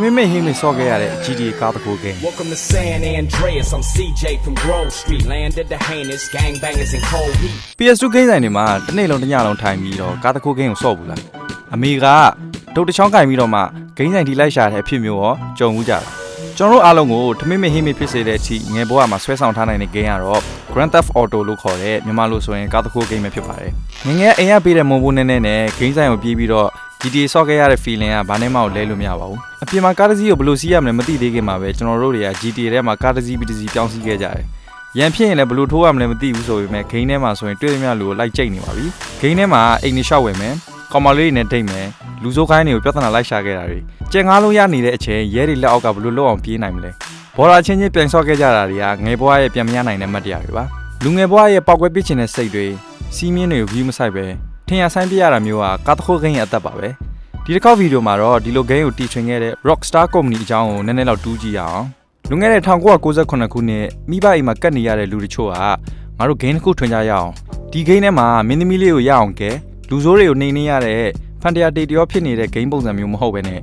မင်းမေဟင်းမေဆော့ခဲ့ရတဲ့ GTA ကားတစ်ခုကင်း Welcome to San Andreas. I'm CJ from Grove Street. Landed the heinous gangbangers in cold heat. PS2 ဂိမ်းဆိုင်တွေမှာတစ်နေ့လုံးတစ်ညလုံးထိုင်ပြီးတော့ကားတစ်ခုကင်းကိုဆော့ဘူးလားအမေကဒုတ်တစ်ချောင်းကင်ပြီးတော့မှဂိမ်းဆိုင်ထိလိုက်ရှာတဲ့အဖြစ်မျိုးရောကြုံမှုကြတာကျွန်တော်တို့အားလုံးကိုထမင်းမဟင်းမဖြစ်စေတဲ့အထိငယ်ဘဝမှာဆွဲဆောင်ထားနိုင်တဲ့ဂိမ်းကတော့ Grand Theft Auto လို့ခေါ်တဲ့မြန်မာလိုဆိုရင်ကားတစ်ခုဂိမ်းပဲဖြစ်ပါတယ်ငယ်ငယ်အိမ်ကပေးတဲ့မုံဘူးနဲ့နဲ့နဲ့ဂိမ်းဆိုင်ကိုပြေးပြီးတော့ GTA ဆော့ခဲ့ရတဲ့ feeling ကဘာနဲ့မှလဲလို့မရပါဘူးအပြင်မှာကားတစ်စီးကိုဘယ်လိုစီးရမလဲမသိသေးခင်မှာပဲကျွန်တော်တို့တွေက GTA ထဲမှာကားတစ်စီးပြီးတစ်စီးပြောင်းစီးခဲ့ကြတယ်ရန်ဖြစ်ရင်လည်းဘယ်လိုထိုးရမလဲမသိဘူးဆိုပေမဲ့ဂိမ်းထဲမှာဆိုရင်တွေ့သမျှလူကိုလိုက်ကြိတ်နေပါပြီဂိမ်းထဲမှာအိမ်နေလျှောက်ဝင်မယ်ကောင်မလေးတွေနဲ့ဒိတ်မယ်လူစိုးခိုင်းတွေကိုပြဿနာလိုက်ရှာခဲ့တာတွေကြက်ငားလုံးရနေတဲ့အချိန်ရဲတွေလက်အောက်ကဘယ်လိုလုပ်အောင်ပြေးနိုင်မလဲဘော်ရာချင်းချင်းပြန်ဆော့ခဲ့ကြတာတွေကငယ်ဘွားရဲ့ပြန်မရနိုင်တဲ့မတ်တရားတွေပါလူငယ်ဘွားရဲ့ပောက်ကွဲပစ်ချင်တဲ့စိတ်တွေစီးမြင်းတွေကို view မဆိုင်ပဲ ထင်ရဆိုင်ပြရတာမျိုးကကားတစ်ခုခင်းရဲ့အသက်ပါပဲဒီတစ်ခေါက်ဗီဒီယိုမှာတော့ဒီလို game ကိုတီထွင်ခဲ့တဲ့ Rockstar Company အကြောင်းကိုနည်းနည်းတော့တူးကြည့်ရအောင်လွန်ခဲ့တဲ့1998ခုနှစ်မိဘအိမ်မှာကတ်နေရတဲ့လူတချို့ကငါတို့ game တစ်ခုထွင်ကြရအောင်ဒီ game ထဲမှာမင်းသမီးလေးကိုရအောင်ကဲလူဆိုးတွေကိုနှိမ်နှင်းရတဲ့ဖန်တရာတေတရောဖြစ်နေတဲ့ game ပုံစံမျိုးမဟုတ်ပဲနဲ့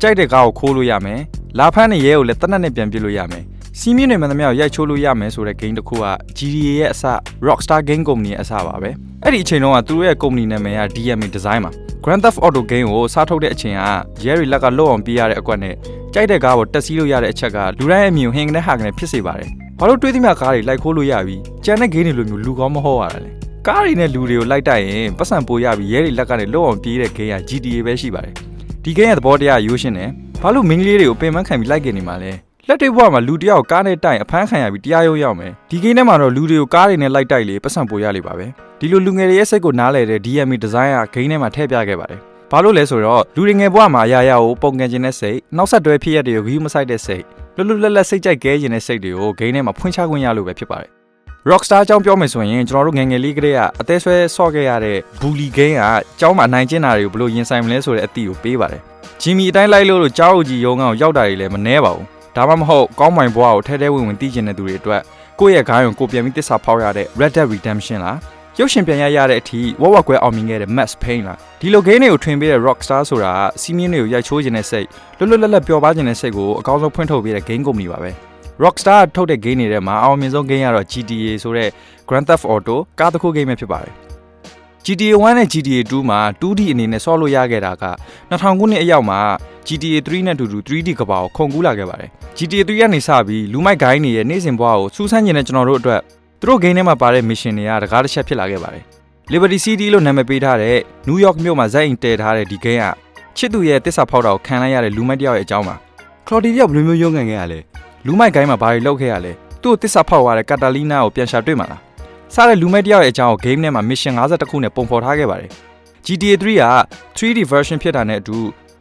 ကြိုက်တဲ့ကားကိုခိုးလို့ရမယ်လာဖမ်းနေရဲကိုလည်းတနက်နဲ့ပြန်ပြစ်လို့ရမယ် စီးမြင့်တွေမှန်သမျှကိုရိုက်ချိုးလို့ရမယ်ဆိုတဲ့ game တစ်ခုက GTA ရဲ့အစ Rockstar Game Company ရဲ့အစပါပဲအဲ့ဒီအချိန်တုန်းကသူတို့ရဲ့ company နာမည်က DMA Design ပါ Grand Theft Auto Game ကိုစားထုတ်တဲ့အချိန်က Jerry လက်ကလွတ်အောင်ပြေးရတဲ့အကွက်နဲ့ကြိုက်တဲ့ကားကိုတက်စီးလို့ရတဲ့အချက်ကလူတိုင်းရဲ့အမြင်ကိုဟင်ကနေဟာကနေဖြစ်စေပါတယ်ဘာလို့တွေးသမျှကားတွေလိုက်ခိုးလို့ရပြီကြံတဲ့ game တွေလိုမျိုးလူကောင်းမဟုတ်ရတာလေကားတွေနဲ့လူတွေကိုလိုက်တိုက်ရင်ပတ်စံပိုရပြီးရဲတွေလက်ကနေလွတ်အောင်ပြေးတဲ့ game က GTA ပဲရှိပါတယ်ဒီ game ရဲ့သဘောတရားရိုးရှင်းတယ်ဘာလို့မင်းကလေးတွေကိုပင်ပန်းခံပြီးလိုက်ကနေမှာလဲ လက်တွေဘဝမှာလူတယောက်ကားနဲ့တိုက်အဖမ်းခံရပြီးတရားရုံးရောက်မယ်ဒီကိန်းထဲမှာတော့လူတွေကိုကားတွေနဲ့လိုက်တိုက်လေပတ်စံပိုရလေပါပဲဒီလိုလူငယ်တွေရဲ့စိတ်ကိုနားလဲတဲ့ DMA design ကဂိမ်းထဲမှာထည့်ပြခဲ့ပါတယ်ဘာလို့လဲဆိုတော့လူတွေငယ်ဘဝမှာအရာရာကိုပုံကန်ခြင်းတဲ့စိတ်နောက်ဆက်တွဲဖြစ်ရတဲ့ဂီးမဆိုင်တဲ့စိတ်လွတ်လွတ်လပ်လပ်စိတ်ကြိုက်ခဲခြင်းတဲ့စိတ်တွေကိုဂိမ်းထဲမှာဖွင့်ချခွင့်ရလို့ပဲဖြစ်ပါတယ် Rockstar အကြောင်းပြောမယ်ဆိုရင်ကျွန်တော်တို့ငယ်ငယ်လေးကတည်းကအသေးဆွဲဆော့ခဲ့ရတဲ့ Bully Game ကအကြောင်းမှာအနိုင်ကျင့်တာတွေကိုဘယ်လိုရင်ဆိုင်မလဲဆိုတဲ့အသည့်ကိုပေးပါတယ်။ Jimmy အတိုင်းလိုက်လို့လို့ကြောက်ကြီးရုံကောင်ရောက်တာတွေလည်းမနှဲပါဘူး။ ဒါမှမဟုတ်ကောင်းမိုင်ဘွားကိုထဲထဲဝင်ဝင်တီးကျင်တဲ့သူတွေအတွက်ကိုယ့်ရဲ့ဂိုင်းကိုကိုပြန်ပြီးတစ္ဆာဖောက်ရတဲ့ Red Dead Redemption လားရုပ်ရှင်ပြန်ရရတဲ့အထိဝက်ဝက်ကွဲအောင်မြင်ခဲ့တဲ့ Max Payne လားဒီလို game တွေကိုထွင်ပေးတဲ့ Rockstar ဆိုတာကစီးမြင်းတွေကိုရိုက်ချိုးခြင်းတဲ့စိတ်လွတ်လွတ်လပ်လပ်ပျော်ပါခြင်းတဲ့စိတ်ကိုအကောင်းဆုံးဖွင့်ထုတ်ပေးတဲ့ game company ပါပဲ။ Rockstar ထုတ်တဲ့ game တွေထဲမှာအောင်မြင်ဆုံး game ကတော့ GTA ဆိုတဲ့ Grand Theft Auto ကားတစ်ခု game ပဲဖြစ်ပါတယ်။ GTA 1နဲ့ GTA 2မှာ 2D အနေနဲ့ဆော့လို့ရခဲ့တာက2000ခုနှစ်အရောက်မှာ GTA 3နဲ့အတူတူ 3D ကဘာကိုခုန်ကူးလာခဲ့ပါတယ်။ GTA 3ကနေစပြီးလူမိုက်ဂိုင်းတွေရဲ့နေ့စဉ်ဘဝကိုစူးစမ်းကျင်တဲ့ကျွန်တော်တို့အတွက်သူတို့ game ထဲမှာပါတဲ့ mission တွေကတကားတစ်ချက်ဖြစ်လာခဲ့ပါတယ်။ Liberty City လို့နာမည်ပေးထားတဲ့ New York မြို့မှာဇက်အိမ်တည်ထားတဲ့ဒီ game ကချစ်သူရဲ့တစ္ဆာဖောက်တာကိုခံလိုက်ရတဲ့လူမိုက်တစ်ယောက်ရဲ့အကြောင်းပါ။ Claudia တယောက်ဘယ်လိုမျိုးရုံးကန်ခဲ့ရလဲ။လူမိုက်ဂိုင်းမှာဘာတွေလုပ်ခဲ့ရလဲ။သူ့ကိုတစ္ဆာဖောက်ရတဲ့ကာတာလီနာကိုပြန်ရှာတွေ့မှာလား။စားတဲ့လူမိုက်တစ်ယောက်ရဲ့အကြောင်းကို game ထဲမှာ mission 52ခုနဲ့ပုံဖော်ထားခဲ့ပါတယ်။ GTA 3က 3D version ဖြစ်တာနဲ့အတူ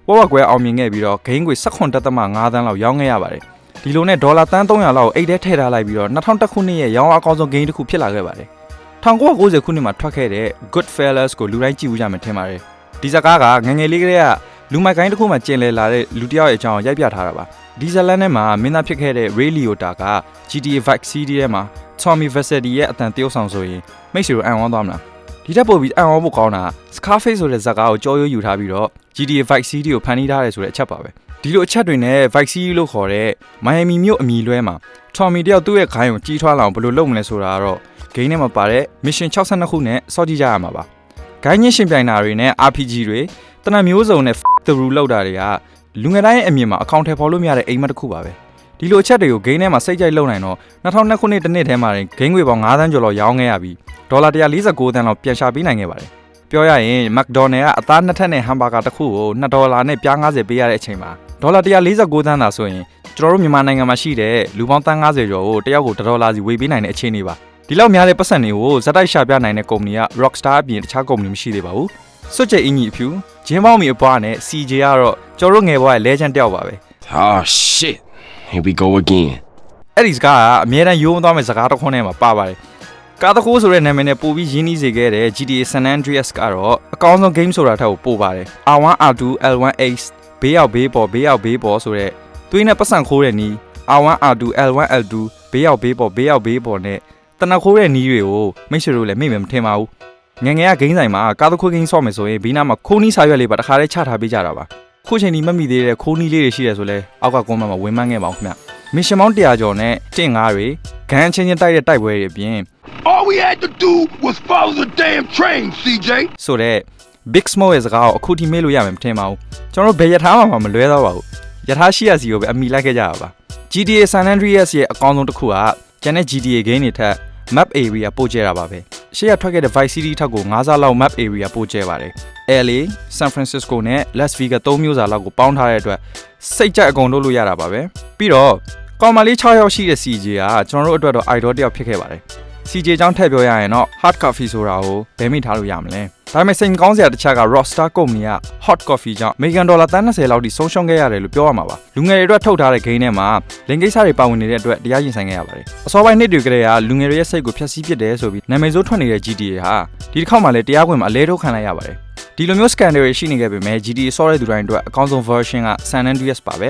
ဝက်ဝက်ကွဲအောင်မြင်ခဲ့ပြီးတော့ game ကို18.5သန်းလောက်ရောင်းခဲ့ရပါတယ်။ဒီလိုနဲ့ဒေါ်လာတန်း300လောက်အိတ်ထဲထည့်ထားလိုက်ပြီးတော့2000ခုနှစ်ရဲ့ရောင်းအားအကောင်းဆုံး game တစ်ခုဖြစ်လာခဲ့ပါတယ်။1990ခုနှစ်မှာထွက်ခဲ့တဲ့ Goodfellas ကိုလူတိုင်းကြည့်ဦးကြမယ်ထင်ပါတယ်။ဒီဇာကားကငငယ်လေးကလေးကလူမိုက်ကိုင်းတစ်ခုမှကျင်လည်လာတဲ့လူတစ်ယောက်ရဲ့အကြောင်းရိုက်ပြထားတာပါ။ဒီဇလန်ထဲမှာမင်းသားဖြစ်ခဲ့တဲ့ Ray Liotta က GTA Vice City ထဲမှာ Tommy Vercetti ရဲ့အတန်တရုပ်ဆောင်ဆိုရင်မိတ်ဆွေတို့အံ့ဩသွားမလား။ ဒီထက်ပိုပြီးအံ့ဩဖို့ကောင်းတာ Scarface ဆိုတဲ့ဇာကားကိုကြောရိုးယူထားပြီးတော့ GTA Vice City ကိုဖန်တီးထားတယ်ဆိုတဲ့အချက်ပါပဲ။ဒီလိုအချက်တွေနဲ့ Vice City လို့ခေါ်တဲ့ Miami မြို့အမည်လွဲမှာ Tommy တယောက်သူ့ရဲ့ခိုင်းကိုကြီးထွားလာအောင်ဘယ်လိုလုပ်မလဲဆိုတာကတော့ game ထဲမှာပါတဲ့ mission 62ခုနဲ့စောကြည့်ကြရမှာပါ။ဂိုင်းညင်းရှင်ပြိုင်တာတွေနဲ့ RPG တွေတနက်မျိုးစုံနဲ့ through လောက်တာတွေကလူငယ်တိုင်းရဲ့အမြင်မှာအကောင့်ထဲပေါ်လို့မရတဲ့အိမ်မက်တစ်ခုပါပဲ။ ဒီလိုအချက်တွေကို game ထဲမှာစိတ်ကြိုက်လုံနိုင်တော့2002ခုနှစ်တစ်နှစ်ထဲမှာ game ငွေပေါင်း9သန်းကျော်လောက်ရောင်းခဲ့ရပြီးဒေါ်လာ149သန်းလောက်ပြန်ရှာပေးနိုင်ခဲ့ပါတယ်။ပြောရရင် McDonald ကအသားနှစ်ထပ်နဲ့ဟမ်ဘာဂါတစ်ခုကို2ဒေါ်လာနဲ့ပြား90ပေးရတဲ့အချိန်မှာဒေါ်လာ149သန်းသာဆိုရင်ကျွန်တော်တို့မြန်မာနိုင်ငံမှာရှိတဲ့လူပေါင်းတန်း90ကျော်ကိုတယောက်ကို1ဒေါ်လာစီဝေပေးနိုင်တဲ့အခြေအနေပါဒီလောက်များတဲ့ပတ်စံတွေကိုဇက်တိုက်ရှာပြနိုင်တဲ့ကုမ္ပဏီက Rockstar အပြင်တခြားကုမ္ပဏီမရှိသေးပါဘူးစွတ်ကြိတ်အင်ကြီးအဖြူဂျင်းပေါင်းမီအပွားနဲ့ CJ ကတော့ကျွန်တော်တို့ငယ်ဘဝရဲ့ legend တယောက်ပါပဲ Oh shit. Here we go again. အဲ့ဒီစကားကအမြဲတမ်းရိုးမသွားမဲ့စကားတစ်ခွန်းထဲမှာပါပါတယ်ကာတခိုးဆိုတဲ့နာမည်နဲ့ပို့ပြီးရင်းနှီးစေခဲ့တဲ့ GTA San Andreas ကတော့အကောင်းဆုံး game ဆိုတာထက်ကိုပို့ပါတယ် R1 R2 L1X ဘေးရောက်ဘေးပေါ်ဘေးရောက်ဘေးပေါ်ဆိုတဲ့သွေးနဲ့ပတ်စံခိုးတဲ့နီး R1 R2 L1 L2 ဘေးရောက်ဘေးပေါ်ဘေးရောက်ဘေးပေါ်နဲ့တနက်ခိုးတဲ့နီးတွေကိုမိတ်ဆွေတို့လည်းမိမယ်မထင်ပါဘူးငယ်ငယ်ကဂိမ်းဆိုင်မှာကားတစ်ခွေးဂိမ်းဆော့မယ်ဆိုရင်ဘီနာမှာခိုးနီးစာရွက်လေးပါတစ်ခါတည်းချထားပေးကြတာပါ ခုချိန်ဒီမမိသေးတဲ့ခိုးနီးလေးတွေရှိတယ်ဆိုလဲအောက်ကကွန်မန့်မှာဝင်မှန်းခဲ့ပါအောင်ခင်ဗျမစ်ရှင်မောင်း100ကျော်နဲ့တင့်ငါးတွေဂန်ချင်းချင်းတိုက်တဲ့တိုက်ပွဲတွေအပြင် All we had to do was follow the damn train, CJ. ဆိုတော့ Big Smoke ရဲ့စကားကိုအခုထိမေ့လို့ရမယ်မထင်ပါဘူးကျွန်တော်တို့ဘယ်ယထာမှမလွဲတော့ပါဘူးယထာရှိရစီကိုပဲအမိလိုက်ခဲ့ကြတာပါ GTA San Andreas ရဲ့အကောင်းဆုံးတစ်ခုကကျန်တဲ့ GTA game တွေထက် map area ပို့ကျဲတာပါပဲ ရှေ့ကထွက်ခဲ့တဲ့ Vice City ထက်ကို9ဆလောက် map area ပို့ကျဲပါတယ် LA San Francisco နဲ့ Las Vegas သုံးမျိုးစာလောက်ကိုပေါင်းထားတဲ့အတွက်စိတ်ကြိုက်အကုန်လုပ်လို့ရတာပါပဲပြီးတော့ကောင်မလေး6ယောက်ရှိတဲ့ CJ ကကျွန်တော်တို့အတွက်တော့ idol တစ်ယောက်ဖြစ်ခဲ့ပါတယ် CJ အကြောင်းထည့်ပြောရရင်တော့ hard coffee ဆိုတာကိုဘယ်မိထားလို့ရမလဲဒါပေမဲ့စိတ်မကောင်းစရာတစ်ချက်က Rockstar ကုမ္ပဏီက hot coffee ကြောင့်အမေရိကန်ဒေါ်လာ30လောက်ထိဆုံးရှုံးခဲ့ရတယ်လို့ပြောရမှာပါလူငယ်တွေအတွက်ထုတ်ထားတဲ့ game ထဲမှာလင်ကိစ္စတွေပါဝင်နေတဲ့အတွက်တရားရင်ဆိုင်ခဲ့ရပါတယ်အစောပိုင်းနှစ်တွေကလေးကလူငယ်တွေရဲ့စိတ်ကိုဖျက်ဆီးပစ်တယ်ဆိုပြီးနာမည်ဆိုးထွက်နေတဲ့ GTA ဟာဒီတစ်ခေါက်မှလည်းတရားခွင်မှာအလဲထုတ်ခံလိုက်ရပါတယ်ဒီလိုမျိုး scandal တွေရှိနေခဲ့ပေမဲ့ GTA ဆော့တဲ့သူတိုင်းအတွက်အကောင်းဆုံး version က San Andreas ပါပဲ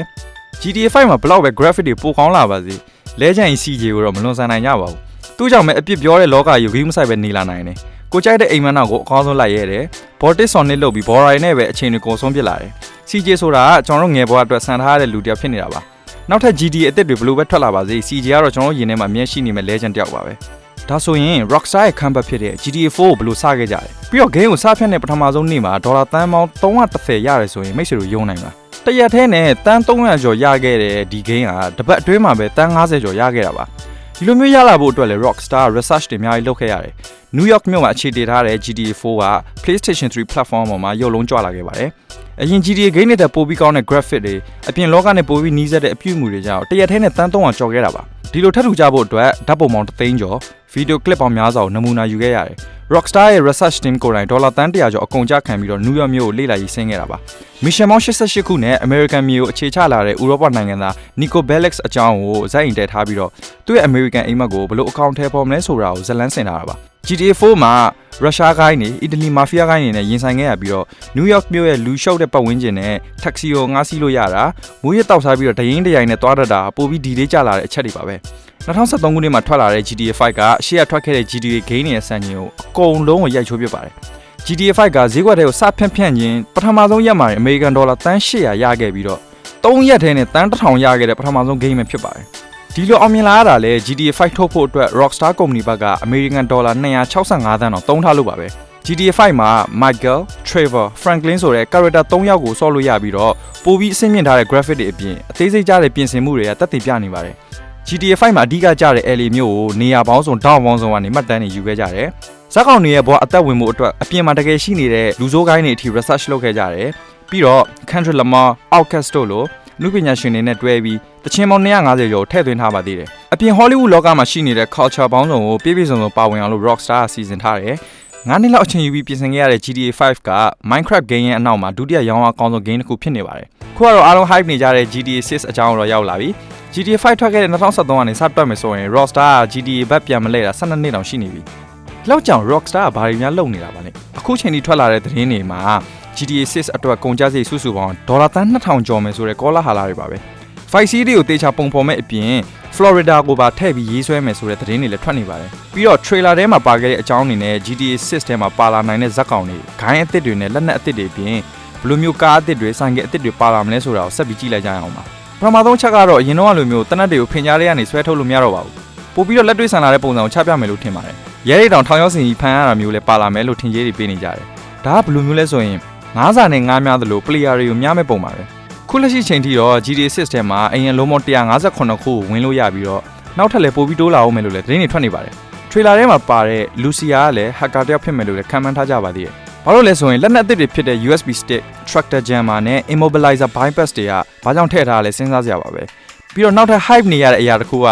GTA 5မှာဘလောက်ပဲ graphic တွေပိုကောင်းလာပါစေလဲချင် CJ ကိုတော့မလွန်ဆန်နိုင်ကြပါဘူး သူ့ကြောင့်ပဲအပြစ်ပြောတဲ့လောကယူကြီးမဆိုင်ပဲနေလာနိုင်တယ်ကိုကြိုက်တဲ့အိမ်မက်နောက်ကိုအကောင်းဆုံးလိုက်ရဲတယ်ဘော်တစ်ဆွန်နစ်လုပ်ပြီးဘော်ရိုင်နဲ့ပဲအချိန်တွေကုန်ဆုံးပြစ်လာတယ် CJ ဆိုတာကကျွန်တော်တို့ငယ်ဘဝအတွက်ဆန်ထားရတဲ့လူတစ်ယောက်ဖြစ်နေတာပါနောက်ထပ် GTA အစ်စ်တွေဘလို့ပဲထွက်လာပါစေ CJ ကတော့ကျွန်တော်တို့ယင်ထဲမှာအမြဲရှိနေမဲ့ legend တစ်ယောက်ပါပဲဒါဆိုရင် Rockstar ရဲ့ comeback ဖြစ်တဲ့ GTA 4ကိုဘယ်လိုစခဲ့ကြလဲပြီးတော့ game ကိုစဖြတ်တဲ့ပထမဆုံးနေ့မှာဒေါ်လာတန်းပေါင်း330ရတယ်ဆိုရင်မိတ်ဆွေတို့ယုံနိုင်လားတရက်ထဲနဲ့တန်း300ကျော်ရခဲ့တဲ့ဒီ game ကတပတ်အတွင်းမှာပဲတန်း90ကျော်ရခဲ့တာပါ ဒီလိုမျိုးရလာဖို့အတွက်လည်း Rockstar research တွေအများကြီးလုပ်ခဲ့ရတယ် New York မြို့မှာအခြေတည်ထားတဲ့ GTA 4က PlayStation 3 platform ပေါ်မှာရုပ်လုံးကြွလာခဲ့ပါတယ်အရင် GTA game တွေတက်ပိုပြီးကောင်းတဲ့ graphic တွေအပြင်လောကနဲ့ပိုပြီးနီးစပ်တဲ့အပြုအမူတွေကြောင့်တရက်ထဲနဲ့တန်း300ကျော်ခဲ့တာပါဒီလိုထပ်ထူကြဖို့အတွက်ဓာတ်ပုံပေါင်း3သိန်းကျော်ဗီဒီယိုကလစ်ပေါင်းများစွာကိုနမူနာယူခဲ့ရတယ် Rockstar ရဲ့ research team ကိုယ်တိုင်ဒေါ်လာတန်း100ကျော်အကုန်ကြခံပြီးတော့ New York မြို့ကိုလေ့လာရေးဆင်းခဲ့တာပါ။ Mission ပေါင်း88ခုနဲ့ American မြို့ကိုအခြေချလာတဲ့ဥရောပနိုင်ငံသား Nico Bellic အကြောင်းကိုဇက်အိမ်တဲထားပြီးတော့သူ့ရဲ့ American အိမ်မက်ကိုဘယ်လိုအကောင့်ထဲပေါ်မလဲဆိုတာကိုဇက်လန်းဆင်ထားတာပါ။ GTA 4မှာရုရှားဂိုင်းတွေအီတလီမာဖီးယားဂိုင်းတွေနဲ့ရင်ဆိုင်ခဲ့ရပြီးတော့ New York မြို့ရဲ့လူရှုပ်တဲ့ပတ်ဝန်းကျင်နဲ့ taxi ကိုငှားစီးလို့ရတာမူးရတောက်စားပြီးတော့ဒရင်တရိုင်နဲ့သွားတတ်တာပိုပြီးဒီလေးကြလာတဲ့အချက်တွေပါပဲ 2023ခုနှစ်မှာထွက်လာတဲ့ GTA 5ကရှေ့ကထွက်ခဲ့တဲ့ GTA game တွေရဲ့စံချိန်ကိုအကုန်လုံးကိုရိုက်ချိုးပစ်ပါတယ် GTA 5ကဈေးကွက်တွေကိုစဖြန့်ဖြန့်ခြင်းပထမဆုံးရက်မှာအမေရိကန်ဒေါ်လာတန်း800ရခဲ့ပြီးတော့3ရက်ထဲနဲ့တန်း1000ရခဲ့တဲ့ပထမဆုံး game ပဲဖြစ်ပါတယ်ဒီလိုအောင်မြင်လာရတာလဲ GTA 5ထုတ်ဖို့အတွက် Rockstar ကုမ္ပဏီဘက်ကအမေရိကန်ဒေါ်လာ265သန်းတော့သုံးထားလို့ပါပဲ GTA 5မှာ Michael, Trevor, Franklin ဆိုတဲ့ character 3ယောက်ကိုဆော့လို့ရပြီးတော့ပိုပြီးအဆင့်မြင့်ထားတဲ့ graphic တွေအပြင်အသေးစိတ်ကြတဲ့ပြင်ဆင်မှုတွေကတက်တည်ပြနေပါတယ် GTA 5မှာအဓိကကျတဲ့ LA မျိုးကိုနေရာပေါင်းစုံတောင်းပေါင်းစုံကနေမှတ်တမ်းတွေယူခဲ့ကြတယ်။ဇက်ကောင်တွေရဲ့ဘဝအသက်ဝင်မှုအတွက်အပြင်မှာတကယ်ရှိနေတဲ့လူဆိုးကိုင်းတွေအထိ research လုပ်ခဲ့ကြတယ်။ပြီးတော့ Kendrick Lamar, Outkast တို့လိုလူပညာရှင်တွေနဲ့တွဲပြီးတခြင်းပေါင်း250ကျော်ထည့်သွင်းထားပါသေးတယ်။အပြင် Hollywood လောကမှာရှိနေတဲ့ culture ပေါင်းစုံကိုပြည့်ပြည့်စုံစုံပါဝင်အောင်လို့ Rockstar ကစီစဉ်ထားတယ်။ငါးနှစ်လောက်အချိန်ယူပြီးပြင်ဆင်ခဲ့ရတဲ့ GTA 5က Minecraft game ရဲ့အနောက်မှာဒုတိယရောင်းအားအကောင်းဆုံး game တစ်ခုဖြစ်နေပါတယ်။ခုကတော့အားလုံး hype နေကြတဲ့ GTA 6အကြောင်းတော့ရောက်လာပြီ။ GTA 5ထွက်ခဲ့တဲ့2023ကနေစတွက်မယ်ဆိုရင် Rockstar က GTA ဘက်ပြန်မလဲတာ12နှစ်တောင်ရှိနေပြီ။ဒီလောက်ကြောင် Rockstar ကဘာတွေများလုပ်နေတာပါလဲ။အခုချိန်ထိထွက်လာတဲ့သတင်းတွေမှာ GTA 6အတွက်ကုန်ကျစရိတ်စုစုပေါင်းဒေါ်လာတန်း2000ကျော်မယ်ဆိုတဲ့ကောလာဟာလာတွေပါပဲ။ Fight City ကိုတေချာပုံဖော်မဲ့အပြင် Florida ကိုပါထည့်ပြီးရေးဆွဲမယ်ဆိုတဲ့သတင်းတွေလည်းထွက်နေပါတယ်။ပြီးတော့ trailer ထဲမှာပါခဲ့တဲ့အကြောင်းအနေနဲ့ GTA 6ထဲမှာပါလာနိုင်တဲ့ဇက်ကောင်တွေဂိုင်းအသစ်တွေနဲ့လက်နက်အသစ်တွေပြင်ဘယ်လိုမျိုးကားအသစ်တွေဆိုင်ကယ်အသစ်တွေပါလာမလဲဆိုတာကိုဆက်ပြီးကြည့်လိုက်ကြရအောင်ပါ ပထမဆုံးချက်ကတော့အရင်တော့လိုမျိုးတနက်တွေကိုဖင်ကြားလေးကနေဆွဲထုတ်လို့မရတော့ပါဘူးပို့ပြီးတော့လက်တွေ့ဆန်လာတဲ့ပုံစံကိုချပြမယ်လို့ထင်ပါတယ်ရဲရိတ်တောင်ထောင်ရောက်စင်ကြီးဖန်ရတာမျိုးလည်းပါလာမယ်လို့ထင်ကြေးတွေပေးနေကြတယ်ဒါကဘယ်လိုမျိုးလဲဆိုရင်ငါးစာနဲ့ငါးများသလို player တွေကိုများမဲ့ပုံပါပဲခုလက်ရှိချိန်ထိတော့ GTA 6ထဲမှာအရင်လုံးမော158ခုကိုဝင်လို့ရပြီးတော့နောက်ထပ်လည်းပို့ပြီးတိုးလာအောင်မယ်လို့လည်းသတင်းတွေထွက်နေပါတယ်ထရေလာထဲမှာပါတဲ့လူစီယာကလည်း hacker တယောက်ဖြစ်မယ်လို့လည်းခံမှန်းထားကြပါသေးတယ် ဘာလို့လဲဆိုရင်လက်နက်အသစ်တွေဖြစ်တဲ့ USB stick, tractor jammer နဲ့ immobilizer bypass တွေကဘာကြောင့်ထည့်ထားရလဲစဉ်းစားစရာပါပဲပြီးတော့နောက်ထပ် hype နေရတဲ့အရာတစ်ခုက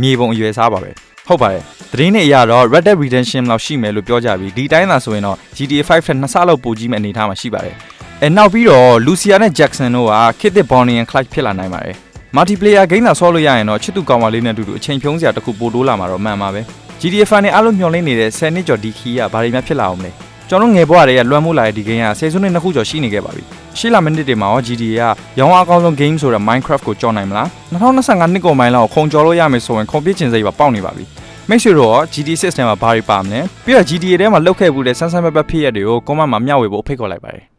မြေပုံအရွယ်စားပါပဲဟုတ်ပါတယ်သတင်းတွေအရတော့ Red Dead Redemption လောက်ရှိမယ်လို့ပြောကြပြီးဒီတိုင်းသာဆိုရင်တော့ GTA 5ထက်နှစ်ဆလောက်ပိုကြီးမဲ့အနေအထားမှာရှိပါတယ်အဲနောက်ပြီးတော့ Lucia နဲ့ Jackson တို့က Kid the Bonnie and Clyde ဖြစ်လာနိုင်ပါတယ် multiplayer game သာဆောလို့ရရင်တော့ချစ်သူကောင်မလေးနဲ့အတူတူအချိန်ဖြုံးစရာတစ်ခုပိုတိုးလာမှာတော့မှန်ပါပဲ GTA fan တွေအားလုံးမျှော်လင့်နေတဲ့10နှစ်ကျော်ဒီခီးကဘာတွေများဖြစ်လာအောင်မလဲ ကျွန်တော်ငယ်ဘဝတည်းကလွှမ်းမိုးလာတဲ့ဒီ game ကဆယ်စုနှစ်နှစ်ခုကျော်ရှိနေခဲ့ပါပြီရှေ့လာမိနစ်တွေမှာရော GTA ကရောင်းအားအကောင်းဆုံး game ဆိုတဲ့ Minecraft ကိုကြော်နိုင်မလား2025နှစ်ကုန်ပိုင်းလောက်ခုံကြော်လို့ရမယ်ဆိုရင်ကွန်ပျူတာကျင်စိတ်ပါပေါက်နေပါပြီမိတ်ဆွေတို့ရော GTA 6ထဲမှာဘာတွေပါမလဲပြီးတော့ GTA ထဲမှာလောက်ခဲ့ဘူးတဲ့ဆန်းဆန်းပက်ပက်ဖြစ်ရက်တွေကိုကွန်မန့်မှာမျှဝေဖို့ဖိတ်ခေါ်လိုက်ပါတယ်